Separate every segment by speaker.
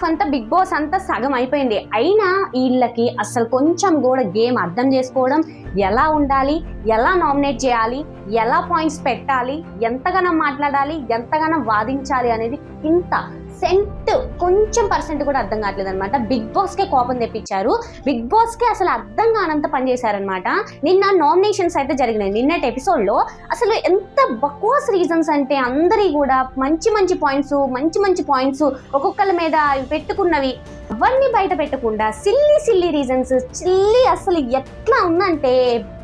Speaker 1: Half అంతా big boss అంతా సగం అయిపోయింది. అయినా వీళ్ళకి అసలు కొంచెం కూడా గేమ్ అర్థం చేసుకోవడం ఎలా ఉండాలి ఎలా నామినేట్ చేయాలి ఎలా పాయింట్స్ పెట్టాలి ఎంతగానో మాట్లాడాలి ఎంతగానో వాదించాలి అనేది ఇంత సెంట్ కొంచెం పర్సెంట్ కూడా అర్థం కావట్లేదు అనమాట బిగ్ బాస్ కే కోపం తెప్పించారు. బిగ్ బాస్కే అసలు అర్థం కానంత పని చేశారనమాట నిన్న నామినేషన్స్ అయితే జరిగినాయి. నిన్నటి ఎపిసోడ్లో అసలు ఎంత బకోస్ రీజన్స్ అంటే అందరి కూడా మంచి మంచి పాయింట్స్ మంచి మంచి పాయింట్స్ ఒక్కొక్కరి మీద పెట్టుకున్నవి. అవన్నీ బయట పెట్టకుండా సిల్లీ సిల్లీ రీజన్స్ చిల్లి అసలు ఎట్లా ఉందంటే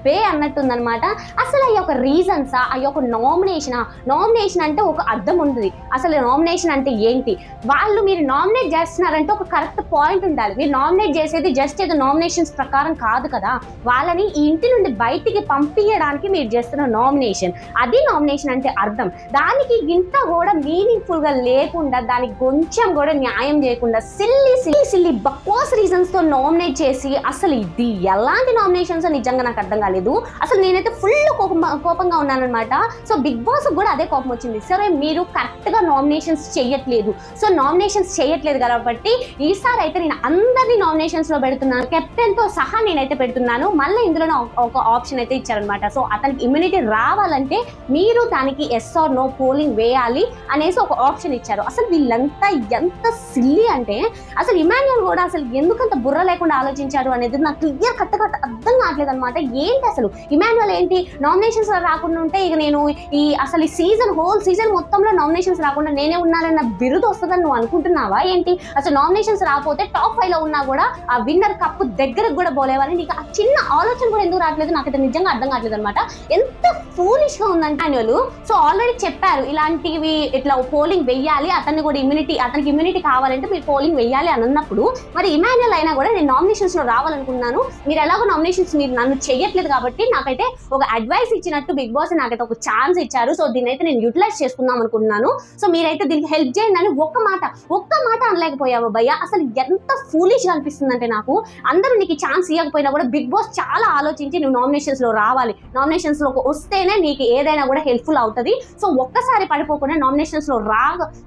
Speaker 1: బే అన్నట్టుందనమాట అసలు ఆ యొక్క రీజన్సా? ఆ యొక్క నామినేషనా? నామినేషన్ అంటే ఒక అర్థం ఉంటుంది. అసలు నామినేషన్ అంటే ఏంటి? వాళ్ళు మీరు నామినేట్ చేస్తున్నారంటే ఒక కరెక్ట్ పాయింట్ ఉండాలి. మీరు నామినేట్ చేసేది జస్ట్ ఏదో నామినేషన్స్ ప్రకారం కాదు కదా. వాళ్ళని ఈ ఇంటి నుండి బయటికి పంపించడానికి మీరు చేస్తున్న నామినేషన్. అది నామినేషన్ అంటే అర్థం. దానికి ఇంత కూడా మీనింగ్ఫుల్గా లేకుండా దానికి కొంచెం కూడా న్యాయం చేయకుండా సిల్లీ సిల్లీ సిల్లీ బక్వాస్ రీజన్స్తో నామినేట్ చేసి అసలు ఇది ఎలాంటి నామినేషన్స్ నిజంగా నాకు అర్థం కాలేదు. అసలు నేనైతే ఫుల్ కోపం కోపంగా ఉన్నానన్నమాట. సో బిగ్ బాస్ కూడా అదే కోపం వచ్చింది. సరే మీరు కరెక్ట్గా నామినేషన్స్ చేయట్లేదు. సో నామినేషన్స్ చేయట్లేదు కాబట్టి ఈసారి అయితే నేను అందరినీ నామినేషన్స్లో పెడుతున్నాను. కెప్టెన్తో సహా నేనైతే పెడుతున్నాను. మళ్ళీ ఇందులోనే ఒక- ఆప్షన్ అయితే ఇచ్చారనమాట సో అతనికి ఇమ్యూనిటీ రావాలంటే మీరు దానికి ఎస్ ఆర్ నో పోలింగ్ వేయాలి అనేసి ఒక ఆప్షన్ ఇచ్చారు. అసలు వీళ్ళంతా ఎంత సిల్లి అంటే అసలు ఇమాన్యుల్ కూడా అసలు ఎందుకంత బుర్ర లేకుండా ఆలోచించారు అనేది నాకు క్లియర్ కట్ కట్ అర్థం కావట్లేదు అనమాట ఏంటి అసలు? ఇమాన్యువల్ ఏంటి? నామినేషన్స్ రాకుండా ఉంటే ఇక నేను ఈ అసలు ఈ సీజన్ హోల్ సీజన్ మొత్తంలో నామినేషన్స్ రాకుండా నేనే ఉన్నానన్న బిరుదు వస్తుందని నువ్వు అనుకుంటున్నావా ఏంటి? అసలు నామినేషన్స్ రాకపోతే టాప్ ఫైవ్లో ఉన్నా కూడా ఆ విన్నర్ కప్పు దగ్గరకు కూడా పోలేవని నీకు ఆ చిన్న ఆలోచన కూడా ఎందుకు రావట్లేదు? నాకైతే నిజంగా అర్థం కావట్లేదు అనమాట ఎంత ఫూలిష్గా ఉందంటే వాళ్ళు సో ఆల్రెడీ చెప్పారు ఇలాంటివి ఇట్లా పోలింగ్ వెయ్యాలి అతన్ని కూడా ఇమ్యూనిటీ అతనికి ఇమ్యూనిటీ కావాలంటే మీరు పోలింగ్ వెయ్యాలి అని అన్నప్పుడు మరి ఇమాన్యుల్ అయినా కూడా నేను నామినేషన్స్లో రావాలనుకున్నాను. మీరు ఎలాగో నామినేషన్స్ మీరు నన్ను చెయ్యట్లేదు కాబట్టి నాకైతే ఒక అడ్వైస్ ఇచ్చినట్టు బిగ్ బాస్ నాకైతే ఒక ఛాన్స్ ఇచ్చారు. సో దీన్ని అయితే నేను యూటిలైజ్ చేసుకుందాం అనుకుంటున్నాను. సో మీరైతే దీనికి హెల్ప్ చేయండి అని ఒక్క మాట ఒక్క మాట అనలేకపోయావు భయ్య. అసలు ఎంత ఫూలిష్గా అనిపిస్తుందంటే నాకు అందరూ నీకు ఛాన్స్ ఇవ్వకపోయినా కూడా బిగ్ బాస్ చాలా ఆలోచించి నువ్వు నామినేషన్స్లో రావాలి. నామినేషన్స్లో వస్తేనే నీకు ఏదైనా కూడా హెల్ప్ఫుల్ అవుతుంది. సో ఒక్కసారి పడిపోకుండా నామినేషన్స్లో రా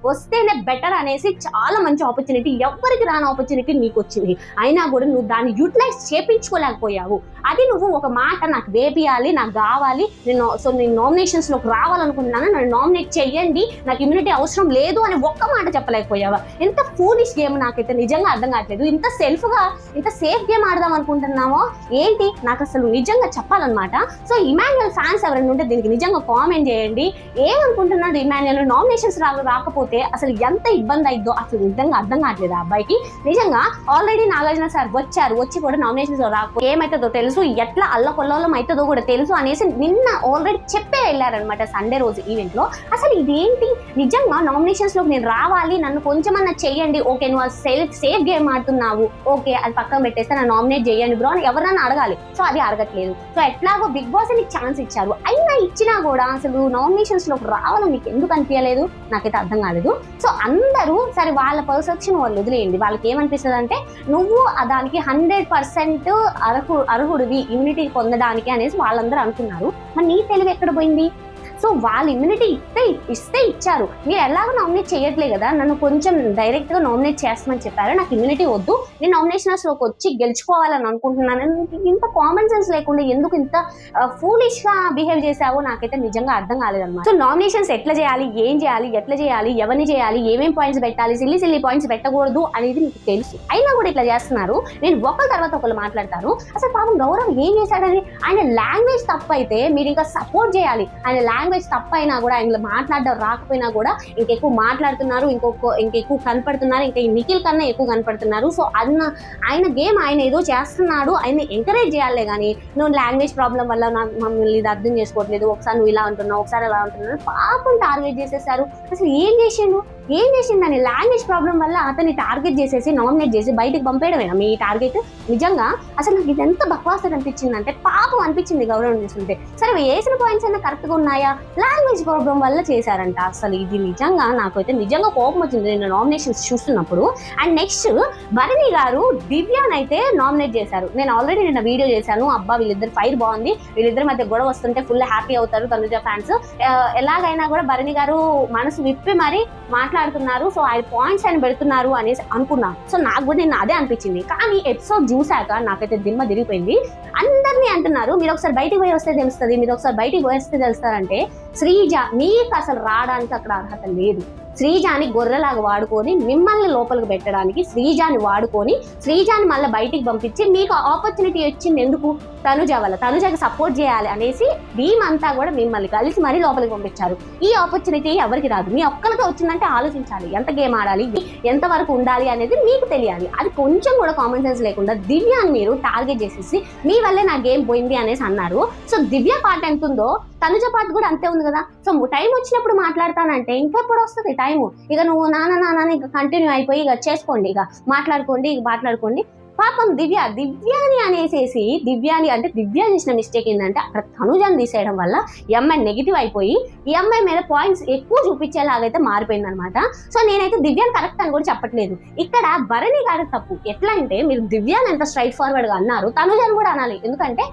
Speaker 1: వస్తేనే బెటర్ అనేసి చాలా మంచి ఆపర్చునిటీ ఎవరికి రాని ఆపర్చునిటీ నీకు వచ్చింది. అయినా కూడా నువ్వు దాన్ని యూటిలైజ్ చేపించుకోలేకపోయావు. అది నువ్వు ఒక మా మాట నాకు వేపియాలి నాకు కావాలి నేను సో నేను నామినేషన్స్లోకి రావాలనుకుంటున్నాను నన్ను నామినేట్ చేయండి నాకు ఇమ్యూనిటీ అవసరం లేదు అని ఒక్క మాట చెప్పలేకపోయావా? ఎంత ఫూలిష్ గేమ్ నాకైతే నిజంగా అర్థం కావట్లేదు. ఇంత సెల్ఫ్గా ఇంత సేఫ్ గేమ్ ఆడదాం అనుకుంటున్నామో ఏంటి? నాకు అసలు నిజంగా చెప్పాలన్నమాట. సో ఇమాన్యుయల్ ఫ్యాన్స్ ఎవరైనా ఉంటే దీనికి నిజంగా కామెంట్ చేయండి. ఏమనుకుంటున్నాడు ఇమాన్యుయల్? నామినేషన్స్ రా రాకపోతే అసలు ఎంత ఇబ్బంది అయిద్దో అసలు నిజంగా అర్థం కావట్లేదు ఆ అబ్బాయికి. నిజంగా ఆల్రెడీ నాగార్జున సార్ వచ్చారు వచ్చి కూడా నామినేషన్స్ రాకపోతే ఏమైతుందో తెలుసు? ఎట్లా అల్లకొల్లోలం అవుతుందో కూడా తెలుసు అనేసి నిన్న ఆల్రెడీ చెప్పే వెళ్ళారనమాట సండే రోజు ఈవెంట్లో అసలు ఇదేంటి? నిజంగా నామినేషన్స్ నేను రావాలి నన్ను కొంచెమన్నా చెయ్యండి. ఓకే నువ్వు సెల్ఫ్ సేఫ్ గేమ్ ఆడుతున్నావు. ఓకే అది పక్కన పెట్టేస్తే నన్ను నామినేట్ చేయండి బ్రో అని ఎవరన్నా అడగాలి. సో అది అడగట్లేదు. సో ఎట్లాగో బిగ్ బాస్ నీకు ఛాన్స్ ఇచ్చారు. అయినా ఇచ్చినా కూడా అసలు నామినేషన్స్లోకి రావాలని నీకు ఎందుకు అనిపించలేదు నాకైతే అర్థం కాలేదు. సో అందరూ సరే వాళ్ళ పర్సెప్షన్ వాళ్ళు వదిలేయండి. వాళ్ళకి ఏమనిపిస్తుంది అంటే నువ్వు దానికి హండ్రెడ్ పర్సెంట్ అర్హు అర్హుడివి. ఇమ్యూనిటీ పొందడానికి అనేసి వాళ్ళందరూ అనుకున్నారు. మరి నీ తెలివి ఎక్కడ పోయింది? సో వాళ్ళు ఇమ్యూనిటీ ఇస్తే ఇస్తే ఇచ్చారు. మీరు ఎలాగో నామినేట్ చేయట్లేదు కదా నన్ను కొంచెం డైరెక్ట్గా నామినేట్ చేస్తామని చెప్పారు. నాకు ఇమ్యూనిటీ వద్దు. నేను నామినేషన్లోకి వచ్చి గెలుచుకోవాలని అనుకుంటున్నాను. ఇంత కామన్ సెన్స్ లేకుండా ఎందుకు ఇంత ఫూలిష్గా బిహేవ్ చేసావో నాకైతే నిజంగా అర్థం కాలేదన్నమాట. సో నామినేషన్స్ ఎట్లా చేయాలి ఏం చేయాలి ఎట్లా చేయాలి ఎవరిని చేయాలి ఏమేం పాయింట్స్ పెట్టాలి సిల్లి సిల్లి పాయింట్స్ పెట్టకూడదు అనేది మీకు తెలుసు. అయినా కూడా ఇట్లా చేస్తున్నారు. నేను ఒకరి తర్వాత ఒకరు మాట్లాడతాను. అసలు పాపం గౌరవ్ ఏం చేశాడని ఆయన లాంగ్వేజ్ తప్పు అయితే మీరు ఇంకా సపోర్ట్ చేయాలి. ఆయన లాంగ్వేజ్ తప్ప అయినా కూడా ఆయన మాట్లాడడం రాకపోయినా కూడా ఇంకెక్కువ మాట్లాడుతున్నారు ఇంకొక ఇంకెక్కువ కనపడుతున్నారు ఇంకా ఈ నిఖిల్ కన్నా ఎక్కువ కనపడుతున్నారు. సో అన్న ఆయన గేమ్ ఆయన ఏదో చేస్తున్నాడు ఆయన ఎంకరేజ్ చేయాలి కానీ నువ్వు లాంగ్వేజ్ ప్రాబ్లం వల్ల నాకు మమ్మల్ని ఇది అర్థం చేసుకోవట్లేదు ఒకసారి నువ్వు ఇలా ఉంటున్నావు ఒకసారి అలా అంటున్నావు పాపం టార్గెట్ చేసేసారు. అసలు ఏం చేసిండు? ఏం చేసిందని లాంగ్వేజ్ ప్రాబ్లం వల్ల అతన్ని టార్గెట్ చేసేసి నామినేట్ చేసి బయటికి పంపేయడమేనా మీ టార్గెట్. నిజంగా అసలు నాకు ఇది ఎంత బక్వాస్ అనిపించింది అంటే పాపం అనిపించింది గౌరవం చూస్తుంటే. సరే వేసిన పాయింట్స్ అన్న కరెక్ట్గా ఉన్నాయా? లాంగ్వేజ్ ప్రాబ్లం వల్ల చేశారంట. అసలు ఇది నిజంగా నాకైతే నిజంగా కోపం వచ్చింది నేను నామినేషన్స్ చూస్తున్నప్పుడు. అండ్ నెక్స్ట్ భరణి గారు దివ్యాన్ అయితే నామినేట్ చేశారు. నేను ఆల్రెడీ నిన్న వీడియో చేశాను. అబ్బా వీళ్ళిద్దరు ఫైర్ బాగుంది. వీళ్ళిద్దరి మధ్య గొడవ వస్తుంటే ఫుల్ హ్యాపీ అవుతారు తనుజ ఫ్యాన్స్ ఎలాగైనా కూడా భరణి గారు మనసు విప్పి మరి మాట్లాడుతున్నారు మాట్లాడుతున్నారు సో ఆయన పాయింట్స్ ఆయన పెడుతున్నారు అనేసి అనుకున్నాను సో నాకు కూడా నేను అదే అనిపించింది. కానీ ఎపిసోడ్ చూశాక నాకైతే దిమ్మ తిరిగిపోయింది. అందరినీ అంటున్నారు మీరు ఒకసారి బయటికి పోయి వస్తే తెలుస్తుంది మీరు ఒకసారి బయటికి పోయి వస్తే తెలుస్తారంటే శ్రీజ మీకు అసలు రావడానికి అక్కడ అర్హత లేదు. శ్రీజాని గొర్రెలాగా వాడుకొని మిమ్మల్ని లోపలికి పెట్టడానికి శ్రీజాని వాడుకొని శ్రీజాని మళ్ళీ బయటికి పంపించి మీకు ఆపర్చునిటీ వచ్చింది ఎందుకు? తనుజ వల్ల తనుజకి సపోర్ట్ చేయాలి అనేసి టీమ్ కూడా మిమ్మల్ని కలిసి మరీ లోపలికి పంపించారు. ఈ ఆపర్చునిటీ ఎవరికి రాదు? మీ ఒక్కరికి వచ్చిందంటే ఆలోచించాలి. ఎంత గేమ్ ఆడాలి? ఎంతవరకు ఉండాలి అనేది మీకు తెలియాలి. అది కొంచెం కూడా కామన్ సెన్స్ లేకుండా దివ్యాని మీరు టార్గెట్ చేసేసి మీ వల్లే నా గేమ్ పోయింది అనేసి అన్నారు. సో దివ్య పాట ఎంత ఉందో తనుజ పాట కూడా అంతే ఉంది కదా. సో టైం వచ్చినప్పుడు మాట్లాడతానంటే ఇంకెప్పుడు వస్తుంది? టైం టైము ఇక నువ్వు నాన్న నాన్న ఇక కంటిన్యూ అయిపోయి ఇక చేసుకోండి ఇక మాట్లాడుకోండి ఇక మాట్లాడుకోండి. పాపం దివ్య దివ్యాని అనేసేసి దివ్యాని అంటే దివ్య చేసిన మిస్టేక్ ఏంటంటే అక్కడ తనుజాన్ని తీసేయడం వల్ల ఈ అమ్మాయి నెగిటివ్ అయిపోయి ఈ అమ్మాయి మీద పాయింట్స్ ఎక్కువ చూపించేలాగైతే మారిపోయింది అనమాట సో నేనైతే దివ్యాని కరెక్ట్ అని కూడా చెప్పట్లేదు. ఇక్కడ భరణి గారి తప్పు ఎట్లా అంటే మీరు దివ్యాని ఎంత స్ట్రైట్ ఫార్వర్డ్గా అన్నారు తనుజాని కూడా అనాలి. ఎందుకంటే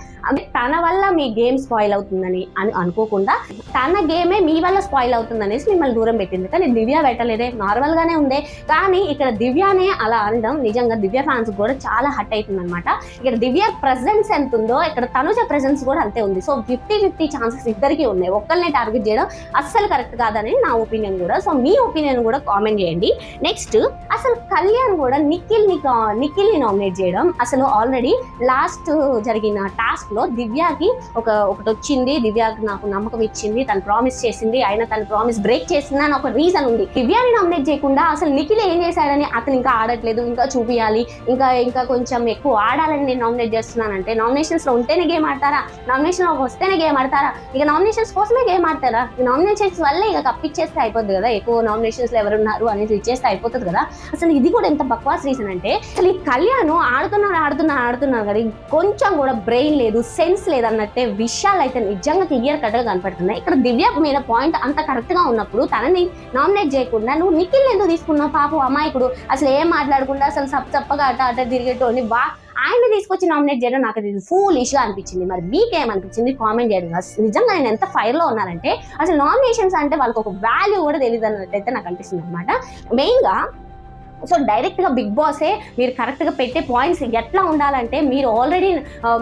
Speaker 1: తన వల్ల మీ గేమ్ స్పాయిల్ అవుతుందని అని అనుకోకుండా తన గేమే మీ వల్ల స్పాయిల్ అవుతుందనేసి మిమ్మల్ని దూరం పెట్టింది. కానీ దివ్య పెట్టలేదే నార్మల్గానే ఉందే. కానీ ఇక్కడ దివ్యానే అలా అనడం నిజంగా దివ్య ఫ్యాన్స్ కూడా చాలా హట్ అవుతుంది అనమాట ఇక్కడ దివ్య ప్రెసెన్స్ ఎంత ఉందో ఇక్కడ తనుజ ప్రెసెన్స్ కూడా అంతే ఉంది. సో ఫిఫ్టీ ఫిఫ్టీ ఛాన్సెస్ ఇద్దరికి ఉన్నాయి. ఒక్కరినే టార్గెట్ చేయడం అస్సలు కరెక్ట్ కాదని నా ఒపీనియన్ కూడా. సో మీ ఒపీనియన్ కూడా కామెంట్ చేయండి. నెక్స్ట్ అసలు కళ్యాణ్ కూడా నిఖిల్ని నిఖిల్ని నామినేట్ చేయడం అసలు ఆల్రెడీ లాస్ట్ జరిగిన టాస్క్లో దివ్యాకి ఒక ఒకటి వచ్చింది. దివ్యాకి నాకు నమ్మకం ఇచ్చింది. తను ప్రామిస్ చేసింది. అయినా తన ప్రామిస్ బ్రేక్ చేసింది అని ఒక రీజన్ ఉంది. దివ్యాని నామినేట్ చేయకుండా అసలు నిఖిల్ ఏం చేశాడని అతను ఇంకా ఆడట్లేదు. ఇంకా చూపియాలి. ఇంకా ఇంకా కొంచెం ఎక్కువ ఆడాలని నేను నామినేట్ చేస్తున్నానంటే నామినేషన్స్లో ఉంటేనే గేమ్ ఆడతారా? నామినేషన్లో వస్తేనే గేమ్ ఆడతారా? ఇక నామినేషన్స్ కోసమే గేమ్ ఆడతారా? నామినేషన్స్ వల్లే ఇక కప్పిచ్చేస్తే అయిపోద్ది కదా? ఎక్కువ నామినేషన్స్లో ఎవరున్నారు అనేది ఇచ్చేస్తే అయిపోతుంది కదా? అసలు ఇది కూడా ఎంత బక్వాస్ రీజన్ అంటే అసలు ఈ కళ్యాణ్ ఆడుతున్నారు ఆడుతున్నారు ఆడుతున్నారు కదా? కొంచెం కూడా బ్రెయిన్ లేదు సెన్స్ లేదు అన్నట్టే విషయాలు అయితే నిజంగా క్లియర్ కట్గా కనపడుతున్నాయి. ఇక్కడ దివ్య మీద పాయింట్ అంత కరెక్ట్గా ఉన్నప్పుడు తనని నామినేట్ చేయకుండా నువ్వు నిఖిల్ ఎందుకు తీసుకున్నావు పాపం అమాయకుడు? అసలు ఏం మాట్లాడకుండా అసలు సప్ చప్పగా అట అట అడిగేటోని వా ఆయన తీసుకొచ్చి నామినేట్ చేయడం నాకు అది ఫుల్గా అనిపించింది. మరి మీకేమనిపించింది? కామెంట్ చేయడం. నిజంగా నేను ఎంత ఫైర్లో ఉన్నానంటే అసలు నామినేషన్స్ అంటే వాళ్ళకి ఒక వాల్యూ కూడా తెలియదు అన్నట్టయితే నాకు అనిపిస్తుంది అనమాట మెయిన్గా సో డైరెక్ట్గా బిగ్ బాసే మీరు కరెక్ట్గా పెట్టే పాయింట్స్ ఎట్లా ఉండాలంటే మీరు ఆల్రెడీ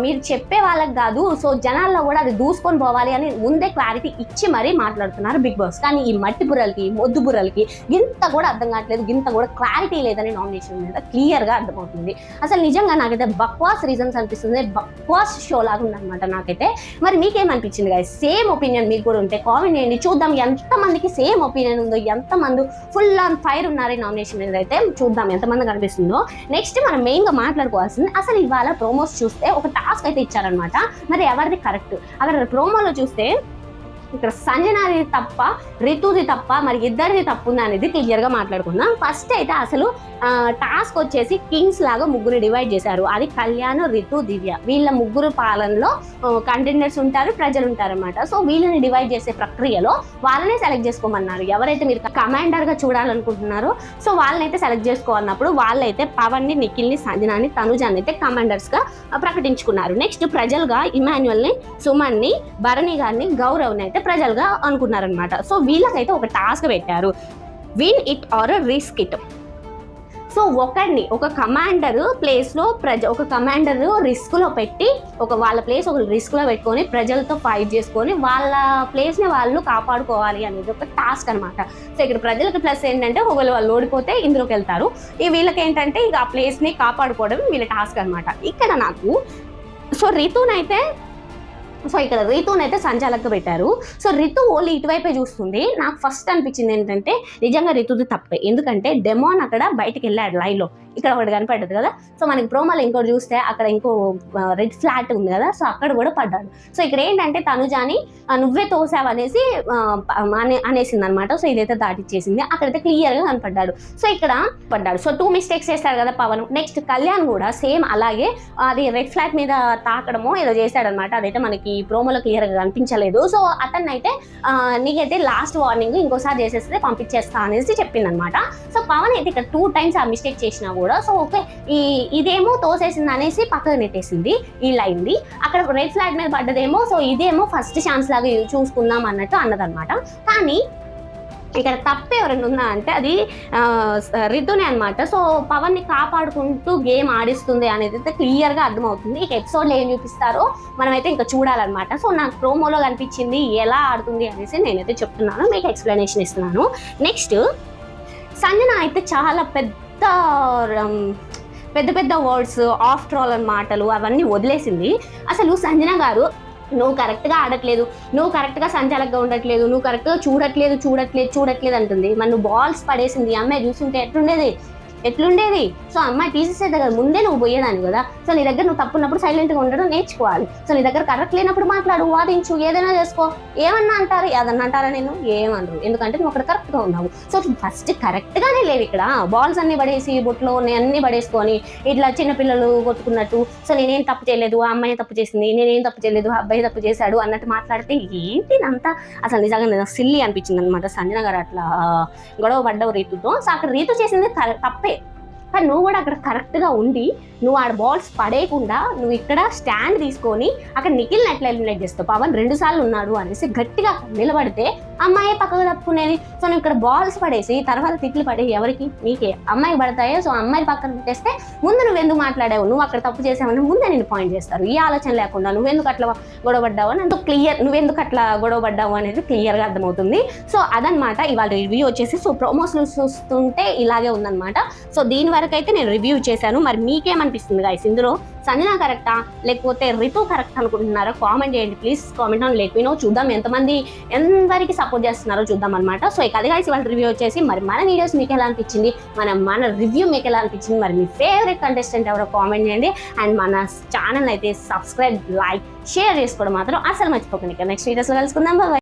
Speaker 1: మీరు చెప్పే వాళ్ళకి కాదు సో జనాల్లో కూడా అది దూసుకొని పోవాలి అని ముందే క్లారిటీ ఇచ్చి మరీ మాట్లాడుతున్నారు బిగ్ బాస్ కానీ ఈ మట్టి బుర్రలకి మొద్దు బుర్రలకి ఇంత కూడా అర్థం కావట్లేదు ఇంత కూడా క్లారిటీ లేదని నామినేషన్ మీద క్లియర్గా అర్థమవుతుంది. అసలు నిజంగా నాకైతే బక్వాస్ రీజన్స్ అనిపిస్తుంది. బక్వాస్ షో లాగా ఉందన్నమాట నాకైతే. మరి మీకేమనిపించింది కదా సేమ్ ఒపీనియన్ మీకు కూడా ఉంటే కామెంట్ చేయండి. చూద్దాం ఎంతమందికి సేమ్ ఒపీనియన్ ఉందో ఎంతమంది ఫుల్ ఆన్ ఫైర్ ఉన్నారు నామినేషన్ మీద అయితే చూద్దాం ఎంతమంది కనిపిస్తుందో. నెక్స్ట్ మనం మెయిన్గా మాట్లాడుకోవాల్సింది అసలు ఇవాళ ప్రోమోస్ చూస్తే ఒక టాస్క్ అయితే ఇచ్చారనమాట మరి ఎవరిది కరెక్ట్ అక్కడ ప్రోమోలో చూస్తే ఇక్కడ సంజనాది తప్ప రితుది తప్ప మరి ఇద్దరిది తప్పు ఉంది అనేది క్లియర్గా మాట్లాడుకుందాం. ఫస్ట్ అయితే అసలు టాస్క్ వచ్చేసి కింగ్స్ లాగా ముగ్గురు డివైడ్ చేశారు. అది కళ్యాణ్ రితు దివ్య. వీళ్ళ ముగ్గురు పాలనలో కంటెండర్స్ ఉంటారు ప్రజలు ఉంటారన్నమాట. సో వీళ్ళని డివైడ్ చేసే ప్రక్రియలో వాళ్ళనే సెలెక్ట్ చేసుకోమన్నారు. ఎవరైతే మీరు కమాండర్గా చూడాలనుకుంటున్నారో సో వాళ్ళనైతే సెలెక్ట్ చేసుకోవాలన్నప్పుడు వాళ్ళైతే పవన్ని నిఖిల్ని సంజనాని తనుజాన్ని అయితే కమాండర్స్గా ప్రకటించుకున్నారు. నెక్స్ట్ ప్రజలుగా ఇమాన్యువల్ని సుమన్ని భరణి గారిని గౌరవ్ని అయితే ప్రజలుగా అనుకున్నారనమాట సో వీళ్ళకైతే ఒక టాస్క్ పెట్టారు. Win it or risk it so ఒకరిని ఒక కమాండర్ ప్లేస్లో ప్రజ ఒక కమాండర్ రిస్క్లో పెట్టి ఒక వాళ్ళ ప్లేస్ ఒక రిస్క్లో పెట్టుకొని ప్రజలతో ఫైట్ చేసుకొని వాళ్ళ ప్లేస్ని వాళ్ళు కాపాడుకోవాలి అనేది ఒక టాస్క్ అనమాట సో ఇక్కడ ప్రజలకు ప్లస్ ఏంటంటే ఒకవేళ వాళ్ళు ఓడిపోతే ఇందులోకి వెళ్తారు. ఈ వీళ్ళకి ఏంటంటే ఇక ఆ ప్లేస్ని కాపాడుకోవడం వీళ్ళ టాస్క్ అనమాట ఇక్కడ నాకు సో రితునైతే సో ఇక్కడ రితుని అయితే సంచాలక పెట్టారు. సో రితు ఓన్లీ ఇటువైపే చూస్తుంది. నాకు ఫస్ట్ అనిపించింది ఏంటంటే నిజంగా రితుది తప్పే. ఎందుకంటే డెమోన్ అక్కడ బయటకు వెళ్ళాడు లైవ్లో ఇక్కడ ఒకటి కనపడ్డది కదా. సో మనకి ప్రోమోలో ఇంకోటి చూస్తే అక్కడ ఇంకో రెడ్ ఫ్లాట్ ఉంది కదా. సో అక్కడ కూడా పడ్డాడు. సో ఇక్కడ ఏంటంటే తనుజాని నువ్వే తోసావు అనేసి అనే అనేసింది అనమాట సో ఇదైతే దాటిచ్చేసింది. అక్కడైతే క్లియర్గా కనపడ్డాడు. సో ఇక్కడ పడ్డాడు. సో టూ మిస్టేక్స్ చేస్తాడు కదా పవన్. నెక్స్ట్ కళ్యాణ్ కూడా సేమ్ అలాగే అది రెడ్ ఫ్లాట్ మీద తాకడమో ఏదో చేశాడనమాట. అదైతే మనకి ప్రోమోలో క్లియర్గా కనిపించలేదు. సో అతన్ని అయితే నీకైతే లాస్ట్ వార్నింగ్ ఇంకోసారి చేసేస్తే పంపించేస్తా అనేసి చెప్పిందనమాట సో పవన్ అయితే ఇక్కడ టూ టైమ్స్ ఆ మిస్టేక్ చేసినా కూడా సో ఓకే ఈ ఇదేమో తోసేసింది అనేసి పక్కన నెట్టేసింది ఈ లైన్ది. అక్కడ రెడ్ ఫ్లాగ్ మీద పడ్డదేమో సో ఇదేమో ఫస్ట్ ఛాన్స్ లాగా చూసుకుందాం అన్నట్టు అన్నదనమాట కానీ ఇక్కడ తప్పు ఎవరైనా ఉందా అంటే అది రితునే అనమాట సో పవన్ని కాపాడుకుంటూ గేమ్ ఆడిస్తుంది అనేది అయితే క్లియర్గా అర్థమవుతుంది. ఇక ఎపిసోడ్లో ఏం చూపిస్తారో మనమైతే ఇంకా చూడాలన్నమాట. సో నాకు ప్రోమోలో కనిపించింది ఎలా ఆడుతుంది అనేసి నేనైతే చెప్తున్నాను. మీకు ఎక్స్ప్లెనేషన్ ఇస్తున్నాను. నెక్స్ట్ సంజన అయితే చాలా పెద్ద పెద్ద పెద్ద వర్డ్స్ ఆఫ్టర్ ఆల్ అని మాటలు అవన్నీ వదిలేసింది. అసలు సంజన గారు నువ్వు కరెక్ట్గా ఆడట్లేదు నువ్వు కరెక్ట్గా సంచాలకగా ఉండట్లేదు నువ్వు కరెక్ట్గా చూడట్లేదు చూడట్లేదు చూడట్లేదు అంటుంది. మన బాల్స్ పడేసింది ఈ అమ్మాయి చూసుంటే ఎట్లుండేది? ఎట్లుండేది? సో అమ్మాయి తీసేసే దగ్గర ముందే నువ్వు పోయేదాన్ని కదా. సో నీ దగ్గర నువ్వు తప్పున్నప్పుడు సైలెంట్గా ఉండడం నేర్చుకోవాలి. సో నీ దగ్గర కరెక్ట్ లేనప్పుడు మాట్లాడు వాదించు ఏదైనా చేసుకో. ఏమన్నా అంటారు? ఏదన్నా అంటారా నేను ఏమన్నారు ఎందుకంటే నువ్వు అక్కడ కరెక్ట్గా ఉన్నావు. సో ఫస్ట్ కరెక్ట్గానే లేవు ఇక్కడ. బాల్స్ అన్ని పడేసి బొట్లో అన్ని పడేసుకొని ఇట్లా చిన్నపిల్లలు కొట్టుకున్నట్టు సో నేనేం తప్పు చేయలేదు ఆ అమ్మాయి తప్పు చేసింది నేనేం తప్పు చేయలేదు అబ్బాయి తప్పు చేశాడు అన్నట్టు మాట్లాడితే ఏంటి అంతా అసలు నిజంగా నేను సిల్లి అనిపించింది అనమాట సంజన గారు అట్లా గొడవ పడ్డవు రీతుతో. సో అక్కడ రీతు చేసింది తప్పే. కానీ నువ్వు కూడా అక్కడ కరెక్ట్గా ఉండి నువ్వు ఆడ బాల్స్ పడేయకుండా నువ్వు ఇక్కడ స్టాండ్ తీసుకొని అక్కడ నిఖిల్ ఎట్లా ఎలిమినేట్ చేస్తావు? పవన్ రెండు సార్లు ఉన్నాడు అనేసి గట్టిగా నిలబడితే అమ్మాయి పక్కకు తప్పుకునేది. సో నువ్వు ఇక్కడ బాల్స్ పడేసి తర్వాత తిట్లు పడేవి ఎవరికి? నీకే. అమ్మాయి పడతాయో సో అమ్మాయి పక్కన పెట్టేస్తే ముందు నువ్వు ఎందుకు మాట్లాడావు? నువ్వు అక్కడ తప్పు చేసావని ముందే నేను పాయింట్ చేస్తారు. ఈ ఆలోచన లేకుండా నువ్వెందుకు అట్లా గొడవపడ్డావు అని అంత క్లియర్ నువ్వెందుకు అట్లా గొడవపడ్డావు అనేది క్లియర్గా అర్థమవుతుంది. సో అదనమాట ఇవాళ రివ్యూ వచ్చేసి. సో ప్రోమోస్ చూస్తుంటే ఇలాగే ఉందన్నమాట సో దీని వరకు అయితే నేను రివ్యూ చేశాను. మరి మీకేమనిపిస్తుంది గాయస్ ఇందులో సంజన కరెక్టా? లేకపోతే రితు కరెక్ట్ అనుకుంటున్నారా? కామెంట్ చేయండి please comment on let know చూద్దాం ఎంతమంది ఎందరికి సపోర్ట్ చేస్తున్నారో చూద్దాం అనమాట సో ఇక అది గాయస్ ఇవాళ రివ్యూ వచ్చేసి మరి మన వీడియోస్ మీకు ఎలా అనిపించింది? మన మన రివ్యూ మీకు ఎలా అనిపించింది? మరి మీ ఫేవరెట్ కంటెస్టెంట్ ఎవరో కామెంట్ చేయండి. అండ్ మన ఛానల్ అయితే సబ్స్క్రైబ్ లైక్ షేర్ చేసుకోవడం మాత్రం అసలు మర్చిపోకండి. ఇక నెక్స్ట్ వీడియోస్లో కలుసుకుందాం. బాబాయ్